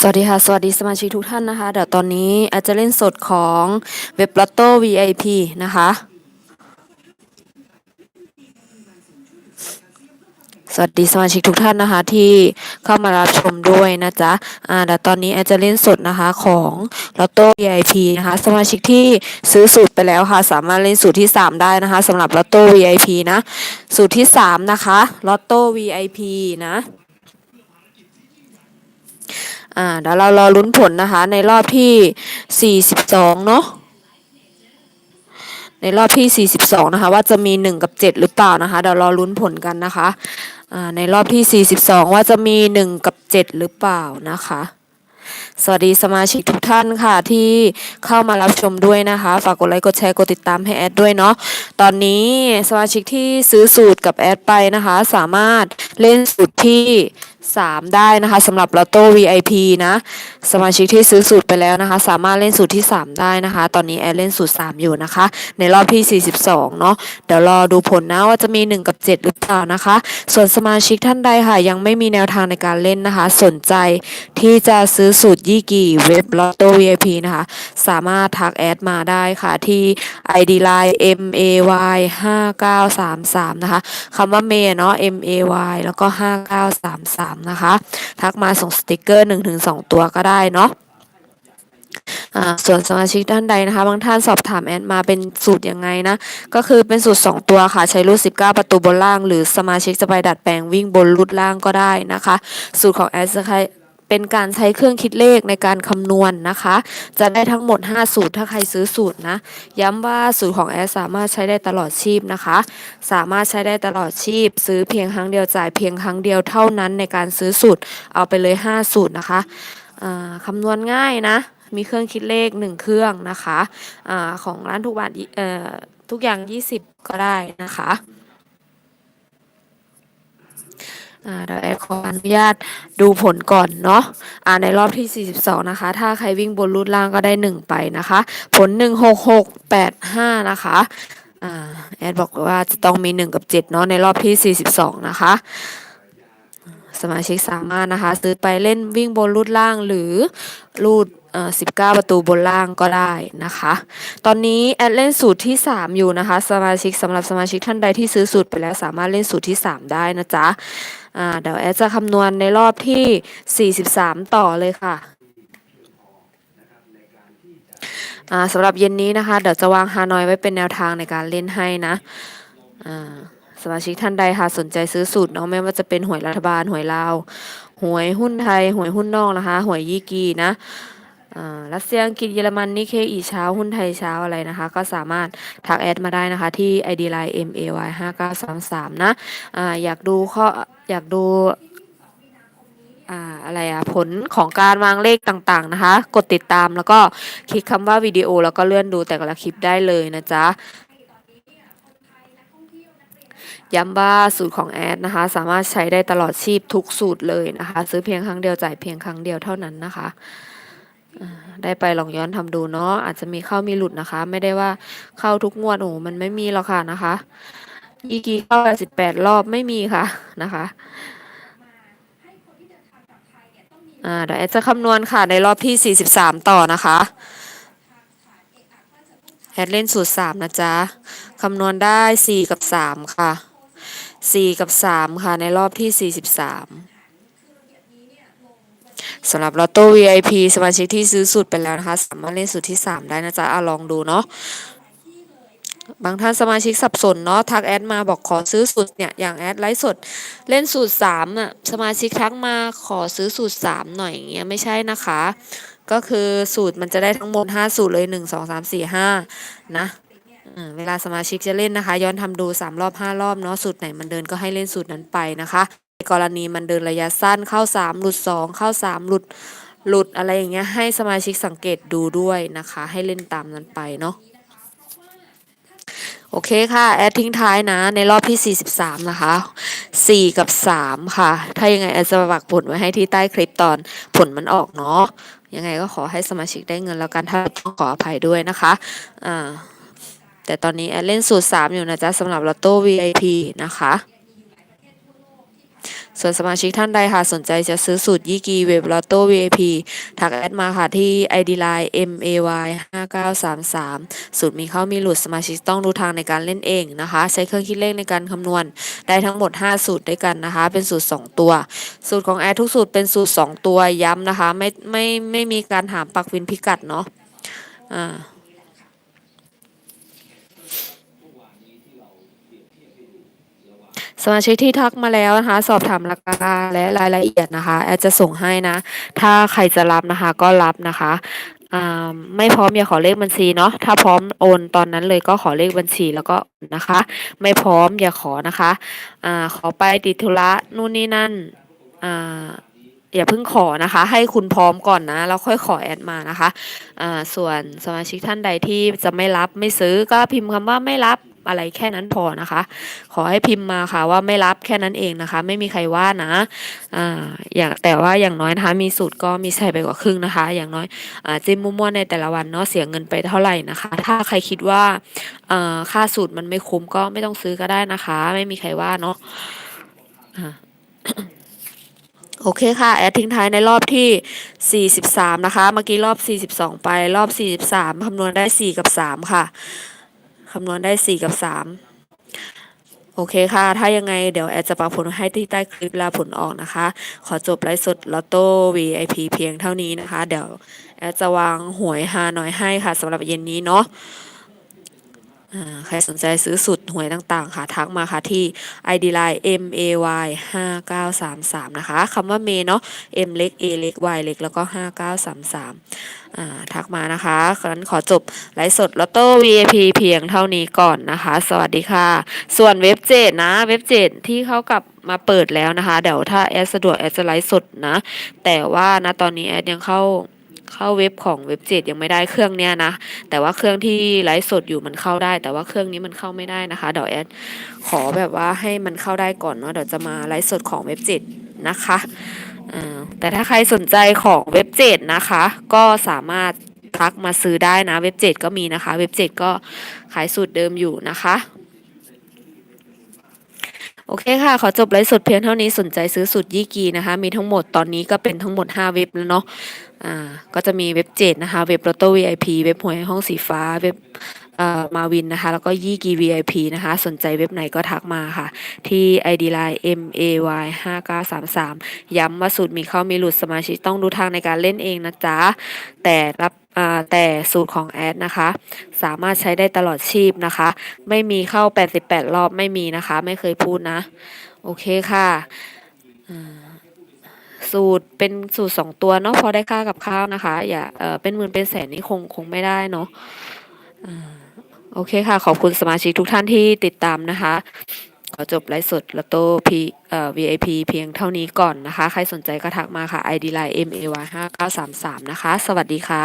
สวัสดีค่ะ สวัสดีสมาชิกทุกท่านนะคะ เดี๋ยวตอนนี้อาจจะเล่นสดของเว็บลอตโต้ VIP นะคะ สวัสดีสมาชิกทุกท่านนะคะ ที่เข้ามารับชมด้วยนะจ๊ะอ่าเดี๋ยวตอนนี้แอดจะเล่นสดนะคะของลอตโต้ VIP นะคะ สมาชิกที่ซื้อสูตรไปแล้วค่ะ สามารถเล่นสูตรที่ 3 ได้นะคะสำหรับลอตโต้ VIP นะ สูตรที่ 3 นะคะลอตโต้ VIP นะ อ่าเดี๋ยวเรารอลุ้นผลนะคะ ในรอบที่ 42 เนาะในรอบที่ 42 นะคะ ว่าจะมี 1 กับ 7 หรือเปล่านะคะ เดี๋ยวรอลุ้นผลกันนะคะอ่าในรอบที่ 42 ว่าจะมี 1 กับ 7 หรือเปล่านะคะสวัสดีสมาชิกทุกท่านค่ะที่เข้ามารับชมด้วยนะคะ ฝากกดไลค์กดแชร์กดติดตามให้แอดด้วยเนาะตอนนี้สมาชิกที่ซื้อสูตรกับแอดไปนะคะ สามารถเล่นสูตรที่ 3 ได้นะคะสำหรับลอตโต้ VIP นะ สมาชิกที่ซื้อสูตรไปแล้วนะคะ สามารถเล่นสูตรที่ 3 ได้นะคะ ตอนนี้แอดเล่นสูตร 3 อยู่นะคะ ในรอบที่ 42 เนาะเดี๋ยวรอดูผลนะว่าจะมี 1 กับ 7 หรือเปล่านะคะ ส่วนสมาชิกท่านใดค่ะ ยังไม่มีแนวทางในการเล่นนะคะ สนใจที่จะซื้อสูตรยี่กี่เว็บลอตโต้ VIP นะคะ สามารถทักแอดมาได้ค่ะที่ ID Line M A Y 5933นะคะคำว่าเมย์เนาะ M A Y แล้วก็ 5933นะคะ ทักมาส่งสติกเกอร์ 1-2 ตัวก็ได้เนาะส่วนสมาชิกท่านใดนะคะ บางท่านสอบถามแอดมาเป็นสูตรยังไงนะ ก็คือเป็นสูตร 2 ตัวค่ะ ใช้รูด19 ประตูบนล่าง หรือสมาชิกจะไปดัดแปลงวิ่งบนรูดล่างก็ได้นะคะ สูตรของแอดจะใช้ เป็นการใช้เครื่องคิดเลขในการคำนวณนะคะ จะได้ทั้งหมด 5 สูตรถ้าใครซื้อสูตรนะ ย้ำว่าสูตรของแอดสามารถใช้ได้ตลอดชีพนะคะ สามารถใช้ได้ตลอดชีพ ซื้อเพียงครั้งเดียวจ่ายเพียงครั้งเดียวเท่านั้นในการซื้อสูตรเอาไปเลย 5 สูตรนะคะคำนวณง่ายนะ มีเครื่องคิดเลข 1 เครื่องนะคะอาของร้านทุกบาททุกอย่าง 20 ก็ได้นะคะ อ่าเดี๋ยวแอดขออนุญาตดูผลก่อนเนาะอ่าในรอบที่ 42 นะคะ ถ้าใครวิ่งบนรูดล่างก็ได้ 1 ไปนะคะ ผล 16685 นะคะอ่าแอดบอกว่าจะต้องมี 1 กับ 7 เนาะในรอบที่ 42 นะคะสมาชิกสามารถนะคะ ซื้อไปเล่นวิ่งบนรูดล่างหรือรูดเอ่อ19ประตูบนล่างก็ได้นะคะ ตอนนี้แอดเล่นสูตรที่ 3 อยู่นะคะ สมาชิกสำหรับสมาชิกท่านใดที่ซื้อสูตรไปแล้วสามารถเล่นสูตรที่ 3 ได้นะจ๊ะ อ่าเดี๋ยวแอดจะคำนวณในรอบที่ 43 ต่อเลยค่ะอ่าสำหรับเย็นนี้นะคะ เดี๋ยวจะวางฮานอยไว้เป็นแนวทางในการเล่นให้นะอ่าสมาชิกท่านใดค่ะสนใจซื้อสูตรเนาะไม่ว่าจะเป็นหวยรัฐบาลหวยลาวหวยหุ้นไทยหวยหุ้นนอกนะคะหวยยี่กีนะ รัสเซียอังกฤษเยอรมันนิเคอีเช้าหุ้นไทยเช้าอะไรนะคะ ก็สามารถทักแอดมาได้นะคะ ที่ ID line M A Y 5933นะอ่าอยากดูข้ออยากดูอ่าอะไรอะผลของการวางเลขต่างๆนะคะ กดติดตามแล้วก็คลิกคำว่าวิดีโอแล้วก็เลื่อนดูแต่ละคลิปได้เลยนะจ๊ะย้ำว่าสูตรของแอดนะคะ สามารถใช้ได้ตลอดชีพทุกสูตรเลยนะคะ ซื้อเพียงครั้งเดียวจ่ายเพียงครั้งเดียวเท่านั้นนะคะ ได้ไปลองย้อนทำดูเนาะอาจจะมีเข้ามีหลุดนะคะ ไม่ได้ว่าเข้าทุกงวดโอ้มันไม่มีหรอกค่ะนะคะ อีกีเข้าสิบแปดรอบไม่มีค่ะนะคะอ่าเดี๋ยวแอดจะคำนวณค่ะในรอบที่ 43 ต่อนะคะ แอดเล่นสูตร 3 นะจ๊ะ คำนวณได้ 4 กับ 3 ค่ะ 4 กับ 3 ค่ะในรอบที่ 43 สำหรับลอตโต้ VIP สมาชิกที่ซื้อสูตรไปแล้วนะคะ สามารถเล่นสูตรที่ 3 ได้นะจ๊ะอะลองดูเนาะบางท่านสมาชิกสับสนเนาะทักแอดมาบอกขอซื้อสูตรเนี่ยอย่างแอดไลฟ์สดเล่นสูตร3น่ะสมาชิกทักมาขอซื้อสูตร3หน่อยอย่างเงี้ยไม่ใช่นะคะ ก็คือสูตรมันจะได้ทั้งหมด5สูตรเลย1 2 3 4 5นะอืมสี่ห้านะเวลาสมาชิกจะเล่นนะคะ ย้อนทำดู3รอบ5รอบเนาะสูตรไหนมันเดินก็ให้เล่นสูตรนั้นไปนะคะ กรณีมันเดินระยะสั้นเข้า 3 หลุด 2 เข้า 3 หลุดหลุดอะไรอย่างเงี้ยให้สมาชิกสังเกตดูด้วยนะคะ ให้เล่นตามนั้นไปเนาะโอเคค่ะ แอดทิ้งท้ายนะ ในรอบที่ 43 นะคะ 4 กับ 3 ค่ะ ถ้ายังไงแอดจะปักผลไว้ให้ที่ใต้คลิปตอนผลมันออกเนาะยังไงก็ขอให้สมาชิกได้เงินแล้วกันถ้าต้องขออภัยด้วยนะคะอ่าแต่ตอนนี้แอดเล่นสูตร 3 อยู่นะจ๊ะสำหรับลอตโต้ VIP นะคะ ส่วนสมาชิกท่านใดค่ะสนใจจะซื้อสูตรยี่กีเว็บลอตโต้ VIP ทักแอดมาค่ะที่ ID Line MAY 5933สูตรมีเข้ามีหลุดสมาชิกต้องรู้ทางในการเล่นเองนะคะ ใช้เครื่องคิดเลขในการคำนวณ ได้ทั้งหมด 5 สูตรด้วยกันนะคะ เป็นสูตร 2 ตัว สูตรของแอดทุกสูตรเป็นสูตร 2 ตัวย้ำนะคะ ไม่ไม่ไม่มีการหามปักวินพิกัดเนาะอ่า สมาชิกที่ทักมาแล้วนะคะ สอบถามราคาและรายละเอียดนะคะ แอดจะส่งให้นะ ถ้าใครจะรับนะคะ ก็รับนะคะอ่าไม่พร้อมอย่าขอเลขบัญชีเนาะถ้าพร้อมโอนตอนนั้นเลยก็ขอเลขบัญชีแล้วก็นะคะ ไม่พร้อมอย่าขอนะคะอ่าขอไปติดธุระนู่นนี่นั่นอ่าอย่าเพิ่งขอนะคะ ให้คุณพร้อมก่อนนะแล้วค่อยขอแอดมานะคะอ่าส่วนสมาชิกท่านใดที่จะไม่รับไม่ซื้อก็พิมพ์คำว่าไม่รับ อะไรแค่นั้นพอนะคะ ขอให้พิมพ์มาค่ะว่าไม่รับแค่นั้นเองนะคะ ไม่มีใครว่านะอ่าอย่างแต่ว่าอย่างน้อยนะคะ มีสูตรก็มีใส่ไปกว่าครึ่งนะคะ อย่างน้อยอ่าจิ้มมั่วๆในแต่ละวันเนาะเสียเงินไปเท่าไหร่นะคะ ถ้าใครคิดว่าอ่าค่าสูตรมันไม่คุ้มก็ไม่ต้องซื้อก็ได้นะคะ ไม่มีใครว่าเนาะโอเคค่ะ แอดทิ้งท้ายในรอบที่ 43 นะคะ เมื่อกี้รอบ 42 ไปรอบ 43 คำนวณได้ 4 กับ 3 ค่ะ คำนวณได้ 4 กับ 3 โอเคค่ะ ถ้ายังไงเดี๋ยวแอดจะปักผลให้ที่ใต้คลิปลาผลออกนะคะ ขอจบไลฟ์สดลอตโต้ VIP เพียงเท่านี้นะคะ เดี๋ยวแอดจะวางหวยฮาหน่อยให้ค่ะสำหรับเย็นนี้เนาะ ใครสนใจซื้อสุดหวยต่างๆ ค่ะ ทักมาค่ะที่ ID Line M A Y 5933 นะคะคำว่าเมเนาะ M เล็ก A เล็ก Y เล็ก แล้วก็ 5933อ่าทักมานะคะงั้นขอจบไลฟ์สดลอตโต้ VIP เพียงเท่านี้ก่อนนะคะ สวัสดีค่ะ ส่วนเว็บเจดนะ เว็บเจดที่เขากลับมาเปิดแล้วนะคะ เดี๋ยวถ้าแอดสะดวกแอดจะไลฟ์สดนะ แต่ว่านะตอนนี้แอดยังเข้า เข้าเว็บของเว็บเจ็ดยังไม่ได้เครื่องเนี้ยนะ แต่ว่าเครื่องที่ไลฟ์สดอยู่มันเข้าได้ แต่ว่าเครื่องนี้มันเข้าไม่ได้นะคะเดี๋ยวแอดขอแบบว่าให้มันเข้าได้ก่อนเนาะเดี๋ยวจะมาไลฟ์สดของเว็บเจ็ดนะคะแต่ถ้าใครสนใจของเว็บเจ็ดนะคะ ก็สามารถทักมาซื้อได้นะเว็บเจ็ดก็มีนะคะ เว็บเจ็ดก็ขายสูตรเดิมอยู่นะคะโอเคค่ะ ขอจบไลฟ์สดเพียงเท่านี้สนใจซื้อสูตรยี่กีนะคะ มีทั้งหมดตอนนี้ก็เป็นทั้งหมด 5 เว็บแล้วเนาะ อ่าก็จะมีเว็บเจ็ดนะคะ เว็บลอตโต้ VIP เว็บหวยห้องสีฟ้า เว็บเอ่อมาวินนะคะ แล้วก็ยี่กี VIP นะคะ สนใจเว็บไหนก็ทักมาค่ะ ที่ ID Line M A Y 5933ย้ำว่าสูตรมีเข้ามีหลุดสมาชิกต้องดูทางในการเล่นเองนะจ๊ะ แต่รับอ่าแต่สูตรของแอดนะคะ สามารถใช้ได้ตลอดชีพนะคะ ไม่มีเข้า 88 รอบไม่มีนะคะ ไม่เคยพูดนะ โอเคค่ะอ่า สูตรเป็นสูตรสองตัวเนาะพอได้ค่ากับข้าวนะคะ อย่าเออเป็นหมื่นเป็นแสนนี่คงคงไม่ได้เนาะโอเคค่ะ ขอบคุณสมาชิกทุกท่านที่ติดตามนะคะ ขอจบไลฟ์สดแล้วโต้พีเอ่อ VIP เพียงเท่านี้ก่อนนะคะ ใครสนใจก็ทักมาค่ะ ID Line M A Y 5933นะคะ สวัสดีค่ะ